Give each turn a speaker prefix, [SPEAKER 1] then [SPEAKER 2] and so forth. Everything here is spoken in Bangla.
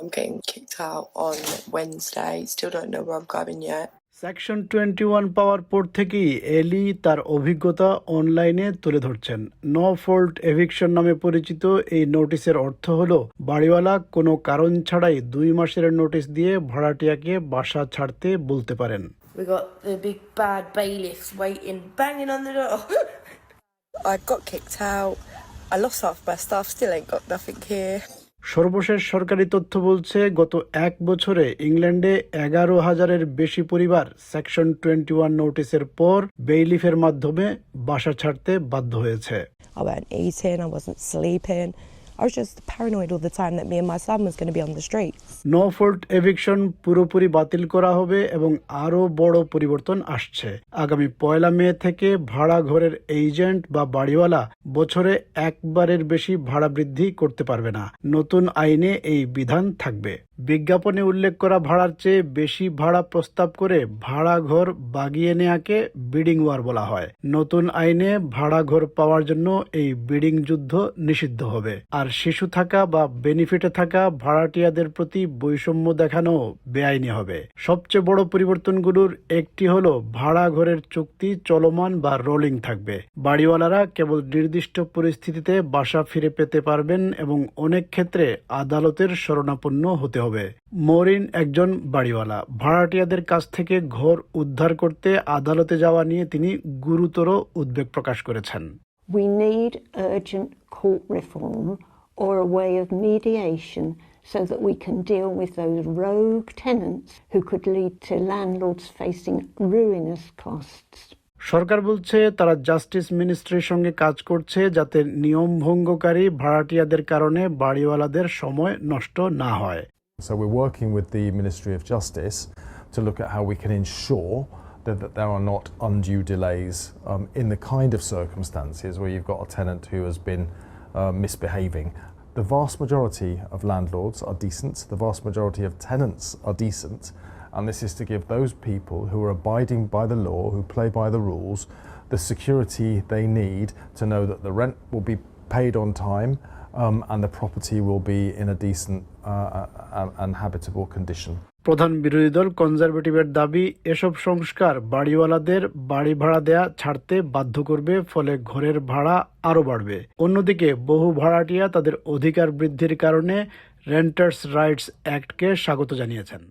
[SPEAKER 1] I'm getting kicked out on Wednesday. Still don't know where I'm going yet.
[SPEAKER 2] Section twenty one পাওয়ার পর থেকেই এলি তার অভিজ্ঞতা অনলাইনে তুলে ধরছেন নো ফোল্ট এভিকশন নামে পরিচিত এই নোটিশের অর্থ হলো বাড়িওয়ালা কোনো কারণ ছাড়াই দুই মাসের নোটিশ দিয়ে ভাড়াটিয়াকে বাসা ছাড়তে বলতে পারেন
[SPEAKER 3] We got the big bad bailiffs waiting, banging on the door.
[SPEAKER 1] I got kicked out. I lost half my stuff. Still ain't got nothing here.
[SPEAKER 2] সর্বশেষ সরকারি তথ্য বলছে, গত এক বছরে ইংল্যান্ডে এগারো হাজারের বেশি পরিবার সেকশন টোয়েন্টি ওয়ান নোটিসের পর বেইলিফের মাধ্যমে বাসা ছাড়তে বাধ্য হয়েছে।
[SPEAKER 4] I was just paranoid all the time that me and my son was going to be on the streets.
[SPEAKER 2] No fault eviction পুরোপুরি বাতিল করা হবে এবং আরও বড় পরিবর্তন আসছে। আগামী পয়লা মে থেকে ভাড়া ঘরের এজেন্ট বা বাড়িওয়ালা বছরে একবারের বেশি ভাড়া বৃদ্ধি করতে পারবে না। নতুন আইনে এই বিধান থাকবে। বিজ্ঞাপনে উল্লেখ করা ভাড়ার চেয়ে বেশি ভাড়া প্রস্তাব করে ভাড়া ঘর বাগিয়ে নেয়াকে বিডিং ওয়ার বলা হয়। নতুন আইনে ভাড়া ঘর পাওয়ার জন্য এই বিডিং যুদ্ধ নিষিদ্ধ হবে। আর শিশু থাকা বা বেনিফিটে থাকা ভাড়াটিয়াদের প্রতি বৈষম্য দেখানো বেআইনি হবে। সবচেয়ে বড় পরিবর্তনগুলোর একটি হল ভাড়া ঘরের চুক্তি, চলমান বা রোলিং থাকবে। বাড়িওয়ালারা কেবল নির্দিষ্ট পরিস্থিতিতে বাসা ফিরে পেতে পারবেন এবং অনেক ক্ষেত্রে আদালতের শরণাপন্ন হতে হবে। মরিন একজন বাড়িওয়ালা। ভাড়াটিয়াদের কাছ থেকে ঘর উদ্ধার করতে আদালতে যাওয়া নিয়ে তিনি গুরুতর উদ্বেগ প্রকাশ করেছেন।
[SPEAKER 5] We need urgent court reform or a way of mediation so that we can deal with those rogue tenants who could lead to landlords facing ruinous costs.
[SPEAKER 2] সরকার বলছে তারা জাস্টিস মিনিস্ট্রির সঙ্গে কাজ করছে যাতে নিয়ম ভঙ্গকারী ভাড়াটিয়াদের কারণে বাড়িওয়ালাদের সময় নষ্ট না হয়।
[SPEAKER 6] So we're working with the Ministry of Justice to look at how we can ensure that, that there are not undue delays um, in the kind of circumstances where you've got a tenant who has been uh, misbehaving. The vast majority of landlords are decent, the vast majority of tenants are decent, and this is to give those people who are abiding by the law, who play by the rules, the security they need to know that the rent will be paid on time um, and the property will be in a decent uh, and, and habitable condition.
[SPEAKER 2] প্রধান বিরোধী দল কনজারভেটিভের দাবি এসব সংস্কার বাড়িওয়ালাদের বাড়ি ভাড়া দেয়া ছাড়তে বাধ্য করবে ফলে ঘরের ভাড়া আরও বাড়বে অন্যদিকে বহু ভাড়াটিয়া তাদের অধিকার বৃদ্ধির কারণে রেন্টার্স রাইটস অ্যাক্টকে স্বাগত জানিয়েছেন